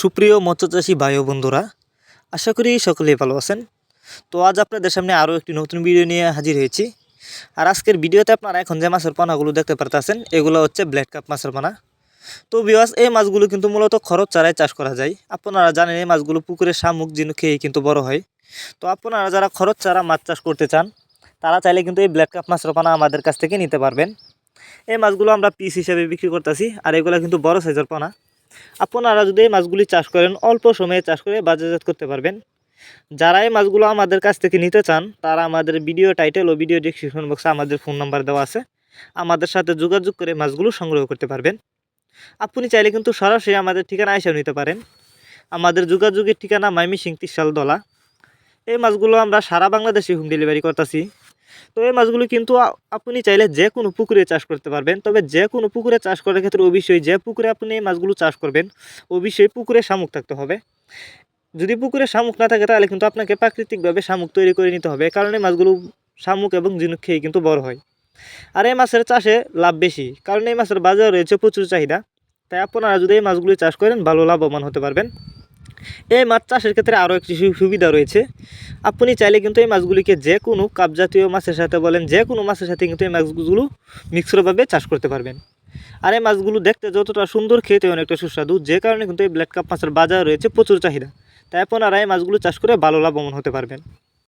সুপ্রিয় মৎস্যচাষী ভাই ও বন্ধুরা, আশা করি সকলেই ভালো আছেন। তো আজ আপনাদের সামনে আরও একটি নতুন ভিডিও নিয়ে হাজির হয়েছি। আর আজকের ভিডিওতে আপনারা এখন যে মাছের পানাগুলো দেখতে পারতেছেন, এগুলো হচ্ছে ব্ল্যাক কাপ মাছের পানা। তো বিওয়াস এই মাছগুলো কিন্তু মূলত খরচ চারায় চাষ করা যায়। আপনারা জানেন এই মাছগুলো পুকুরে শামুক জিনু খেয়ে কিন্তু বড় হয়। তো আপনারা যারা খরচ চারা মাছ চাষ করতে চান, তারা চাইলে কিন্তু এই ব্ল্যাক কাপ মাছের পানা আমাদের কাছ থেকে নিতে পারবেন। এই মাছগুলো আমরা পিস হিসেবে বিক্রি করতেছি, আর এগুলো কিন্তু বড় সাইজের পানা। আপনারা যদি এই মাছগুলি চাষ করেন, অল্প সময়ে চাষ করে বাজারজাত করতে পারবেন। যারা এই মাছগুলো আমাদের কাছ থেকে নিতে চান, তারা আমাদের ভিডিও টাইটেল ও ভিডিও ডিসক্রিপশন বক্সে আমাদের ফোন নাম্বার দেওয়া আছে। আমাদের সাথে যোগাযোগ করে মাছগুলো সংগ্রহ করতে পারবেন। আপনি চাইলে কিন্তু সরাসরি আমাদের ঠিকানা এসেও নিতে পারেন। আমাদের যোগাযোগের ঠিকানা মাইমি সিং তিসাল দলা। এই মাছগুলো আমরা সারা বাংলাদেশে হোম ডেলিভারি করতেছি। তো এই মাছগুলো কিন্তু আপনি চাইলে যে কোনো পুকুরে চাষ করতে পারবেন। তবে যে কোনো পুকুরে চাষ করার ক্ষেত্রে অবশ্যই যে পুকুরে আপনি এই মাছগুলো চাষ করবেন, অবশ্যই পুকুরে শামুক থাকতে হবে। যদি পুকুরে শামুক না থাকে, তাহলে কিন্তু আপনাকে প্রাকৃতিকভাবে শামুক তৈরি করে নিতে হবে, কারণ এই মাছগুলো শামুক এবং ঝিনুক খেয়ে কিন্তু বড় হয়। আর এই মাছের চাষে লাভ বেশি, কারণ এই মাছের বাজারে রয়েছে প্রচুর চাহিদা। তাই আপনারা যদি এই মাছগুলি চাষ করেন, ভালো লাভবান হতে পারবেন। এই মাছ চাষের ক্ষেত্রে আরও একটি সুবিধা রয়েছে। আপনি চাইলে কিন্তু এই মাছগুলিকে যে কোনো কাপজাতীয় মাছের সাথে বলেন যে কোনো মাছের সাথে কিন্তু এই মাছগুলো মিক্সরভাবে চাষ করতে পারবেন। আর এই মাছগুলো দেখতে যতটা সুন্দর, খেতে অনেকটা সুস্বাদু, যে কারণে কিন্তু এই ব্ল্যাক কাপ মাছের বাজার রয়েছে প্রচুর চাহিদা। তাই আপনারা এই মাছগুলো চাষ করে ভালো লাভবান হতে পারবেন।